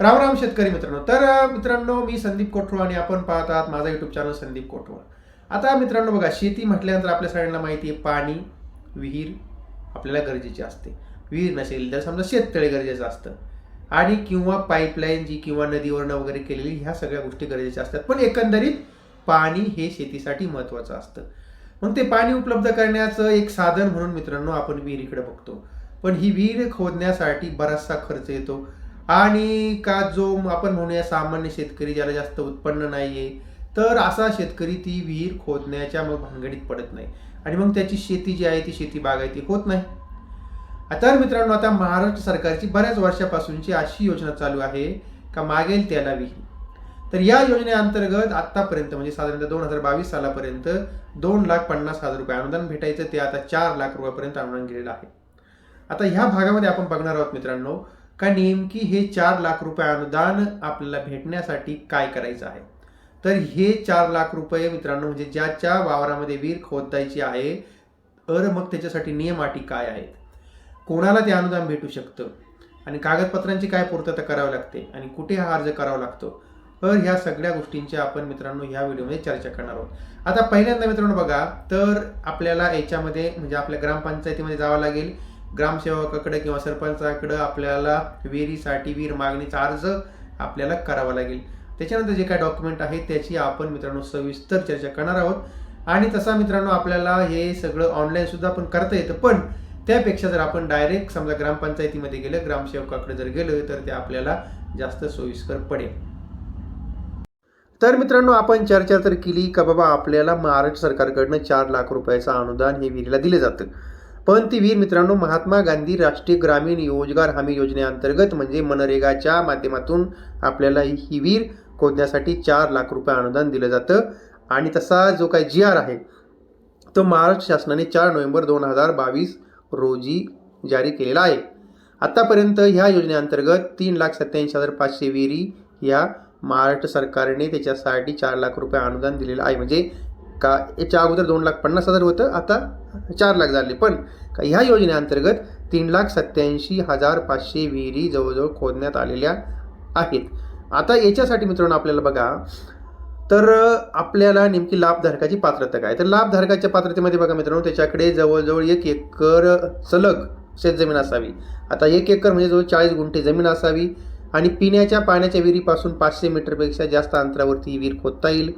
राम राम शेतकरी मित्रांनो. तर मित्रांनो मी संदीप कोठवा आणि आपण पाहत आहात माझा युट्यूब चॅनल संदीप कोठवा आता मित्रांनो बघा शेती म्हटल्यानंतर आपल्या सगळ्यांना माहिती आहे पाणी विहीर आपल्याला गरजेची असते. विहीर नसेल तर समजा शेततळे गरजेचं असतं. आणि किंवा पाईपलाईन जी किंवा नदीवरनं वगैरे केलेली ह्या सगळ्या गोष्टी गरजेच्या असतात. पण एकंदरीत पाणी हे शेतीसाठी महत्त्वाचं असतं. मग ते पाणी उपलब्ध करण्याचं एक साधन म्हणून मित्रांनो आपण विहिरीकडे बघतो. पण ही विहीर खोदण्यासाठी बराचसा खर्च येतो. आणि का जो आपण म्हणूया सामान्य शेतकरी ज्याला जास्त उत्पन्न नाहीये तर असा शेतकरी ती विहीर खोदण्याच्या मग भानगडीत पडत नाही. आणि मग त्याची शेती जी आहे ती शेती बागायती होत नाही. तर मित्रांनो आता महाराष्ट्र सरकारची बऱ्याच वर्षापासूनची अशी योजना चालू आहे का मागेल त्याला विहीर. तर या योजनेअंतर्गत आत्तापर्यंत म्हणजे साधारणतः दोन हजार बावीस सालापर्यंत दोन लाख पन्नास हजार रुपये अनुदान भेटायचं ते आता चार लाख रुपयापर्यंत अनुदान गेलेलं आहे. आता ह्या भागामध्ये आपण बघणार आहोत मित्रांनो का नेमकी हे चार लाख रुपये अनुदान आपल्याला भेटण्यासाठी काय करायचं आहे? तर हे चार लाख रुपये मित्रांनो म्हणजे ज्याच्या वावरामध्ये विहीर खोदायची आहे तर मग त्याच्यासाठी नियम अटी काय आहेत? कोणाला ते अनुदान भेटू शकतं? आणि कागदपत्रांची काय पूर्तता करावी लागते? आणि कुठे हा अर्ज करावा लागतो? तर ह्या सगळ्या गोष्टींची आपण मित्रांनो ह्या व्हिडिओमध्ये चर्चा करणार आहोत. आता पहिल्यांदा मित्रांनो बघा तर आपल्याला याच्यामध्ये म्हणजे आपल्या ग्रामपंचायतीमध्ये जावं लागेल. ग्रामसेवकाकडे किंवा सरपंचाकडं आपल्याला विहिरीसाठी विहीर मागणीचा अर्ज आपल्याला करावा लागेल. त्याच्यानंतर जे काय डॉक्युमेंट आहे त्याची आपण मित्रांनो सविस्तर चर्चा करणार आहोत. आणि तसा मित्रांनो आपल्याला हे सगळं ऑनलाईन सुद्धा पण करता येतं पण त्यापेक्षा जर आपण डायरेक्ट समजा ग्रामपंचायतीमध्ये गेलं ग्रामसेवकाकडे जर गेलो तर ते आपल्याला जास्त सोयीस्कर पडेल. तर मित्रांनो आपण चर्चा तर केली का बाबा आपल्याला महाराष्ट्र सरकारकडनं चार लाख रुपयाचं अनुदान हे विहिरीला दिलं जातं. पण ती मित्रांनो महात्मा गांधी राष्ट्रीय ग्रामीण रोजगार हमी योजनेअंतर्गत म्हणजे मनरेगाच्या माध्यमातून आपल्याला ही वीर खोदण्यासाठी चार लाख रुपये अनुदान दिलं जातं. आणि तसा जो काय जी आर आहे तो महाराष्ट्र शासनाने चार नोव्हेंबर दोन हजार बावीस रोजी जारी केलेला आहे. आत्तापर्यंत ह्या योजनेअंतर्गत तीन लाख सत्याऐंशी हजार पाचशे विहिरी ह्या महाराष्ट्र सरकारने त्याच्यासाठी चार लाख रुपये अनुदान दिलेलं आहे. म्हणजे का याच्या अगोदर दोन लाख पन्नास हजार होतं आता चार लाख झाले. पण का ह्या योजनेअंतर्गत तीन लाख सत्याऐंशी हजार पाचशे विहिरी जवळजवळ खोदण्यात आलेल्या आहेत. आता याच्यासाठी मित्रांनो आपल्याला बघा तर आपल्याला नेमकी लाभधारकाची पात्रता काय? तर लाभधारकाच्या पात्रतेमध्ये बघा मित्रांनो त्याच्याकडे जवळजवळ एक एकर सलग शेतजमीन असावी. आता एक एकर म्हणजे जवळ चाळीस गुंठे जमीन असावी आणि पिण्याच्या पाण्याच्या विहिरीपासून पाचशे मीटरपेक्षा जास्त अंतरावरती विहीर खोदता येईल.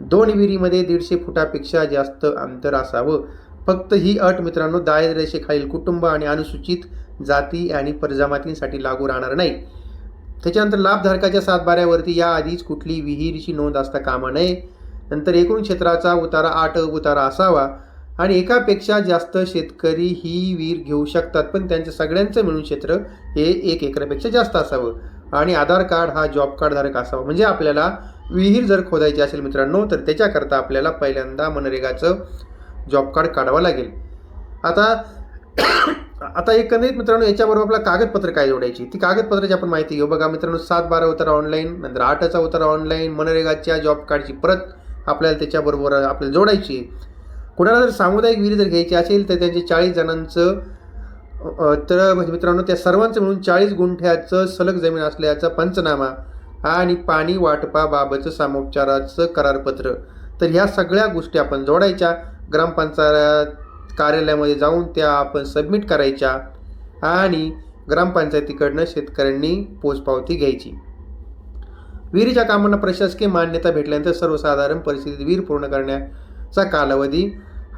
दोन विहिरीमध्ये दीडशे फुटापेक्षा जास्त अंतर असावं. फक्त ही अट मित्रांनो दारिद्र्यरेषेखालील कुटुंब आणि अनुसूचित जाती आणि प्रजामातींसाठी लागू राहणार नाही. त्याच्यानंतर लाभधारकाच्या सातबाऱ्यावरती याआधीच कुठली विहिरीची नोंद असता कामा नये. नंतर एकूण क्षेत्राचा उतारा आठ उतारा असावा आणि एकापेक्षा जास्त शेतकरी ही विहीर घेऊ शकतात पण त्यांचं सगळ्यांचं मिळून क्षेत्र हे एक एकरापेक्षा जास्त असावं. आणि आधार कार्ड हा जॉब कार्डधारक असावा. म्हणजे आपल्याला विहीर जर खोदायची असेल मित्रांनो तर त्याच्याकरता आपल्याला पहिल्यांदा मनरेगाचं जॉब कार्ड काढावं लागेल. आता आता एकंदरीत मित्रांनो याच्याबरोबर आपला कागदपत्र काय जोडायची? ती कागदपत्राची आपण माहिती घेऊ. बघा मित्रांनो सात बारा उतारा ऑनलाईन नंतर आठचा उतारा ऑनलाईन मनरेगाच्या जॉब कार्डची परत आपल्याला त्याच्याबरोबर आपल्याला जोडायची. कुणाला जर सामुदायिक विहिरी जर घ्यायची असेल तर त्यांचे चाळीस जणांचं तर म्हणजे मित्रांनो त्या सर्वांचं मिळून चाळीस गुंठ्याचं सलग जमीन असल्याचा पंचनामा. आणि पाणी वाटपाबाबतचं सामोपचाराचं करारपत्र. तर ह्या सगळ्या गोष्टी आपण जोडायच्या. ग्रामपंचायत कार्यालयामध्ये जाऊन त्या आपण सबमिट करायच्या आणि ग्रामपंचायतीकडनं शेतकऱ्यांनी पोचपावती घ्यायची. विहिरीच्या कामांना प्रशासकीय मान्यता भेटल्यानंतर सर्वसाधारण परिस्थितीत विहीर पूर्ण करण्याचा कालावधी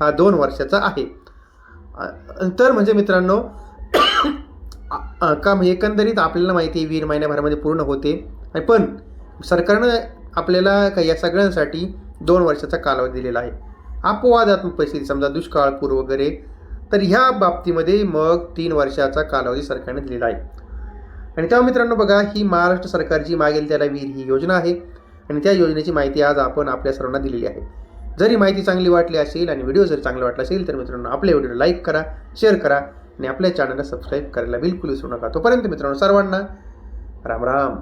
हा दोन वर्षाचा आहे. तर म्हणजे मित्रांनो का एकंदरीत आपल्याला माहिती आहे विहीर महिन्याभरामध्ये पूर्ण होते. आणि पण सरकारनं आपल्याला का या सगळ्यांसाठी दोन वर्षाचा कालावधी दिलेला आहे. अपवादात्मक परिस्थिती समजा दुष्काळ पूर वगैरे तर ह्या बाबतीमध्ये मग तीन वर्षाचा कालावधी सरकारने दिलेला आहे. आणि तेव्हा मित्रांनो बघा ही महाराष्ट्र सरकारची मागेल त्याला विहीर ही योजना आहे. आणि त्या योजनेची माहिती आज आपण आपल्या सर्वांना दिलेली आहे. जरी माहिती चांगली वाटली असेल आणि व्हिडिओ जर चांगला वाटला असेल तर मित्रांनो आपल्या व्हिडिओला लाईक करा शेअर करा आणि आपल्या चॅनलला सबस्क्राईब करायला बिलकुल विसरू नका. तोपर्यंत मित्रांनो सर्वांना राम राम.